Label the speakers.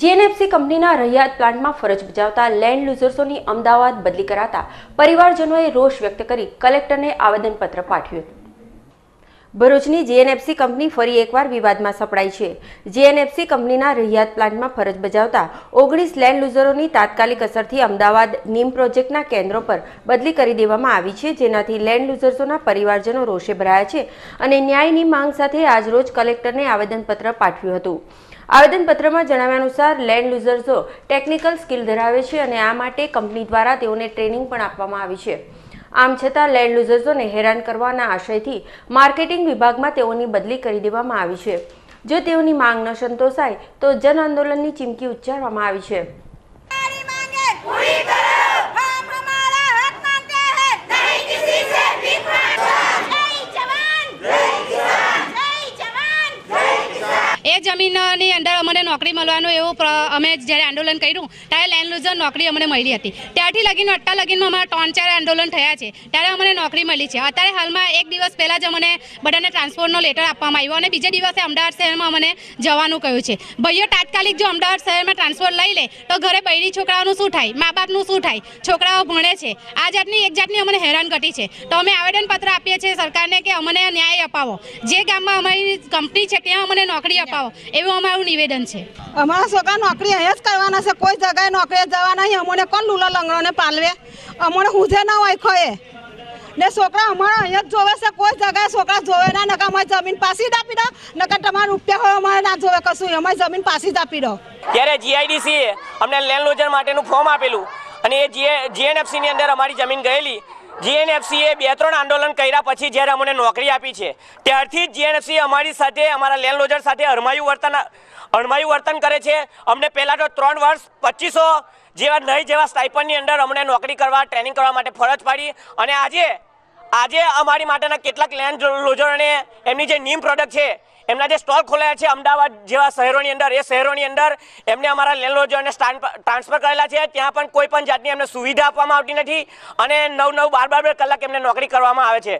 Speaker 1: GNFC કંપનીના રહિયાત પ્લાન્ટમાં ફરજ બજાવતા લેન્ડ લૂઝર્સોની અમદાવાદ બદલી કરાતા પરિવારજનોએ રોષ વ્યક્ત કરી કલેક્ટરને આવેદનપત્ર પાઠવ્યું હતું. ભરૂચની જીએનએફસી કંપની ફરી એકવાર વિવાદમાં સપડાઈ છે. જીએનએફસી કંપનીના રહિયાત પ્લાન્ટમાં ફરજ બજાવતા ઓગણીસ લેન્ડ લૂઝરોની તાત્કાલિક અસરથી અમદાવાદ નીમ પ્રોજેક્ટના કેન્દ્રો પર બદલી કરી દેવામાં આવી છે, જેનાથી લેન્ડ લૂઝર્સોના પરિવારજનો રોષે ભરાયા છે અને ન્યાયની માંગ સાથે આજરોજ કલેક્ટરને આવેદનપત્ર પાઠવ્યું હતું. આવેદનપત્રમાં જણાવ્યા અનુસાર લેન્ડ લુઝર્સો ટેકનિકલ સ્કિલ ધરાવે છે અને આ માટે કંપની દ્વારા તેઓને ટ્રેનિંગ પણ આપવામાં આવી છે. આમ છતાં લેન્ડ લૂઝર્સોને હેરાન કરવાના આશયથી માર્કેટિંગ વિભાગમાં તેઓની બદલી કરી દેવામાં આવી છે. જો તેઓની માંગ ન સંતોષાય, તો જન આંદોલનની ચીમકી ઉચ્ચારવામાં આવી છે.
Speaker 2: સમિતિની અંદર અમને નોકરી મળવાનું એવું અમે જ્યારે આંદોલન કર્યું, ત્યારે લેન્ડ લુઝર નોકરી અમને મળી હતી. ત્યારથી લગીન, અટકા લગીનમાં અમારા ત્રણ ચાર આંદોલન થયા છે. ત્યારે અમને નોકરી મળી છે. અત્યારે હાલમાં એક દિવસ પહેલાં જ અમને બધાને ટ્રાન્સપોર્ટનો લેટર આપવામાં આવ્યો અને બીજે દિવસે અમદાવાદ શહેરમાં અમને જવાનું કહ્યું છે. ભાઈઓ તાત્કાલિક જો અમદાવાદ શહેરમાં ટ્રાન્સપોર્ટ લઈ લે, તો ઘરે બૈરી છોકરાઓનું શું થાય? મા બાપનું શું થાય? છોકરાઓ ભણે છે. આ જાતની એક જાતની અમને હેરાન ઘટી છે. તો અમે આવેદનપત્ર આપીએ છીએ સરકારને કે અમને ન્યાય અપાવો. જે ગામમાં અમારી કંપની છે, ત્યાં અમને નોકરી અપાવો. એવું અમારું નિવેદન છે.
Speaker 3: અમારા છોકરા નોકરી અહીંયા જ કરવાના છે. કોઈ જગાએ નોકરીએ જવા નહીં. અમને કોણ લુલો લંગડોને પાલવે? અમને હુજે ના હોય ખોએ ને છોકરા અમારા અહીંયા જ જોવે છે. કોઈ જગાએ છોકરા જોવે ના નકા અમારી જમીન પાછી જ આપી દો. નકા તમારા રૂપિયા હોય અમારે ના જોવે કશું. અમારી જમીન પાછી જ આપી દો.
Speaker 4: ત્યારે જીઆઈડીસીએ અમને લેન્ડ લોજર માટેનું ફોર્મ આપેલું. અને એ જીએ જીએનએફસીની અંદર અમારી જમીન ગયેલી. જીએનએફસીએ બે ત્રણ આંદોલન કર્યા પછી જ્યારે અમને નોકરી આપી છે, ત્યારથી જ જીએનએફસી અમારી સાથે, અમારા લેન્ડલોજર સાથે હરમાયું વર્તન અણમાયું વર્તન કરે છે. અમને પહેલાં તો ત્રણ વર્ષ પચીસો જેવા નહીં જેવા સ્ટાઇપનની અંદર અમને નોકરી કરવા ટ્રેનિંગ કરવા માટે ફરજ પાડી. અને આજે આજે અમારી માટેના કેટલાક લેન્ડ લોજરોને એમની જે નીમ પ્રોડક્ટ છે, એમના જે સ્ટોલ ખોલાયા છે અમદાવાદ જેવા શહેરોની અંદર, એ શહેરોની અંદર એમને અમારા લેન્ડ લોજરને ટ્રાન્સફર કરેલા છે. ત્યાં પણ કોઈ પણ જાતની એમને સુવિધા આપવામાં આવતી નથી અને નવ નવ બાર બાર બાર કલાક એમને નોકરી કરવામાં આવે છે.